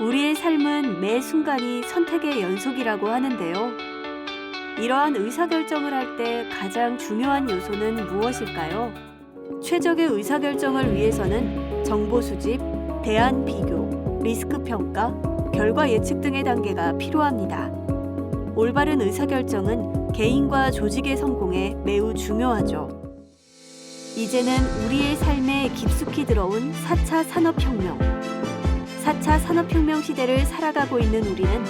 우리의 삶은 매 순간이 선택의 연속이라고 하는데요. 이러한 의사결정을 할 때 가장 중요한 요소는 무엇일까요? 최적의 의사결정을 위해서는 정보 수집, 대안 비교, 리스크 평가, 결과 예측 등의 단계가 필요합니다. 올바른 의사결정은 개인과 조직의 성공에 매우 중요하죠. 이제는 우리의 삶에 깊숙이 들어온 4차 산업혁명. 4차 산업혁명 시대를 살아가고 있는 우리는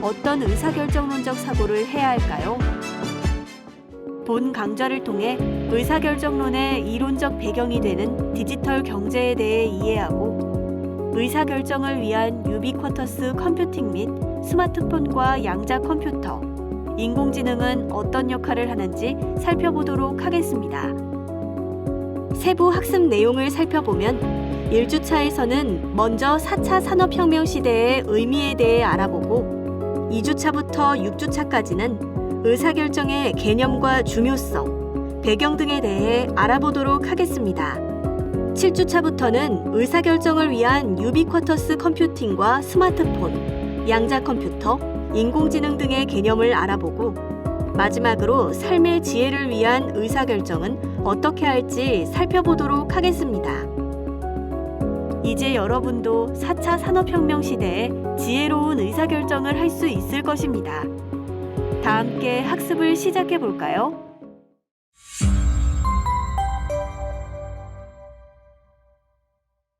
어떤 의사결정론적 사고를 해야 할까요? 본 강좌를 통해 의사결정론의 이론적 배경이 되는 디지털 경제에 대해 이해하고 의사결정을 위한 유비쿼터스 컴퓨팅 및 스마트폰과 양자 컴퓨터, 인공지능은 어떤 역할을 하는지 살펴보도록 하겠습니다. 세부 학습 내용을 살펴보면 1주차에서는 먼저 4차 산업혁명 시대의 의미에 대해 알아보고 2주차부터 6주차까지는 의사결정의 개념과 중요성, 배경 등에 대해 알아보도록 하겠습니다. 7주차부터는 의사결정을 위한 유비쿼터스 컴퓨팅과 스마트폰, 양자 컴퓨터, 인공지능 등의 개념을 알아보고 마지막으로 삶의 지혜를 위한 의사결정은 어떻게 할지 살펴보도록 하겠습니다. 이제 여러분도 4차 산업혁명 시대에 지혜로운 의사결정을 할 수 있을 것입니다. 다 함께 학습을 시작해 볼까요?